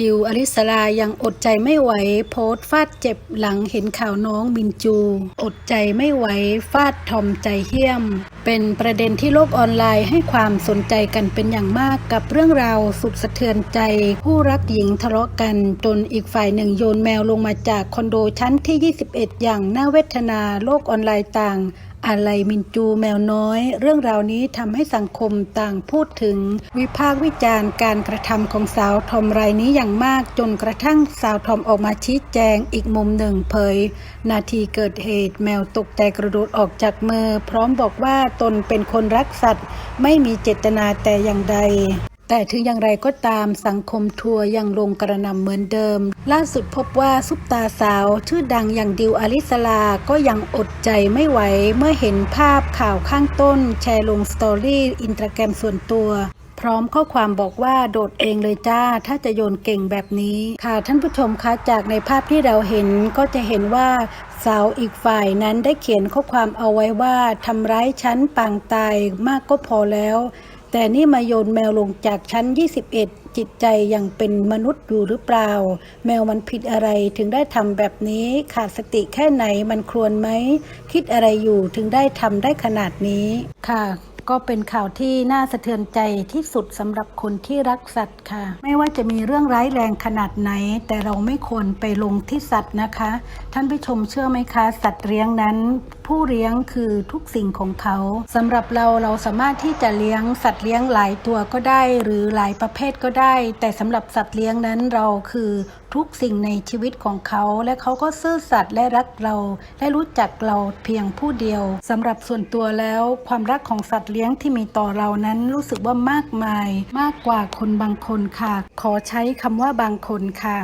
ดิวอลิสลายังอดใจไม่ไหว โพส์ฟาดเจ็บหลังเห็นข่าวน้องมินจู อดใจไม่ไหวฟาดทอมใจเหี้ยม เป็นประเด็นที่โลกออนไลน์ให้ความสนใจกันเป็นอย่างมากกับเรื่องราวสุดสะเทือนใจผู้รักหญิงทะเลาะกันจนอีกฝ่ายหนึ่งโยนแมวลงมาจากคอนโดชั้นที่ 21 อย่างน่าเวทนาโลกออนไลน์ต่างอะไรมินจูแมวน้อย เรื่องราวนี้ทำให้สังคมต่างพูดถึง วิพากษ์วิจารณ์การกระทำของสาวทอมรายนี้อย่างมากจนกระทั่งสาวทอมออกมาชี้แจงอีกมุมหนึ่งเผย นาทีเกิดเหตุแมวตกใจกระโดดออกจากมือ พร้อมบอกว่าตนเป็นคนรักสัตว์ ไม่มีเจตนาแต่อย่างใด แต่ถึงอย่างไรก็ตามสังคมทัวร์ยังลงกระนำเหมือนเดิม ล่าสุดพบว่าซุปตาสาว ชื่อดังอย่างดิวอลิสลา ก็ยังอดใจไม่ไหว เมื่อเห็นภาพข่าวข้างต้น แชร์ลงสตอรี่อินสตาแกรมส่วนตัว ร้อมข้อความบอกว่าโดดเองเลยจ้า ถ้าจะโยนเก่งแบบนี้ ค่ะท่านผู้ชมคะจากในภาพที่เราเห็นก็จะเห็นว่าสาวอีกฝ่ายนั้นได้เขียนข้อความเอาไว้ว่าทำร้ายฉันปางตายมากก็พอแล้ว แต่นี่มาโยนแมวลงจากชั้น 21จิตใจยังเป็นมนุษย์อยู่หรือเปล่า แมวมันผิดอะไรถึงได้ทำแบบนี้ขาดสติแค่ไหนมันครวญไหม คิดอะไรอยู่ถึงได้ทำได้ขนาดนี้ค่ะ ก็เป็นข่าวที่น่าสะเทือนใจที่สุดสำหรับคนที่รักสัตว์ค่ะ ไม่ว่าจะมีเรื่องร้ายแรงขนาดไหน แต่เราไม่ควรไปลงที่สัตว์นะคะ ท่านผู้ชมเชื่อไหมคะ สัตว์เลี้ยงนั้น ผู้เลี้ยงคือทุกสิ่งของเขาสำหรับเราเราสามารถที่จะเลี้ยงสัตว์เลี้ยงหลายตัวก็ได้ หรือหลายประเภทก็ได้ แต่สำหรับสัตว์เลี้ยงนั้นเราคือทุกสิ่งในชีวิตของเขาและเขาก็ซื่อสัตย์และรักเรา และรู้จักเราเพียงผู้เดียวสำหรับส่วนตัวแล้วความรักของสัตว์เลี้ยงที่มีต่อเรานั้นรู้สึกว่ามากมาย มากกว่าคนบางคนค่ะ ขอใช้คำว่าบางคนค่ะ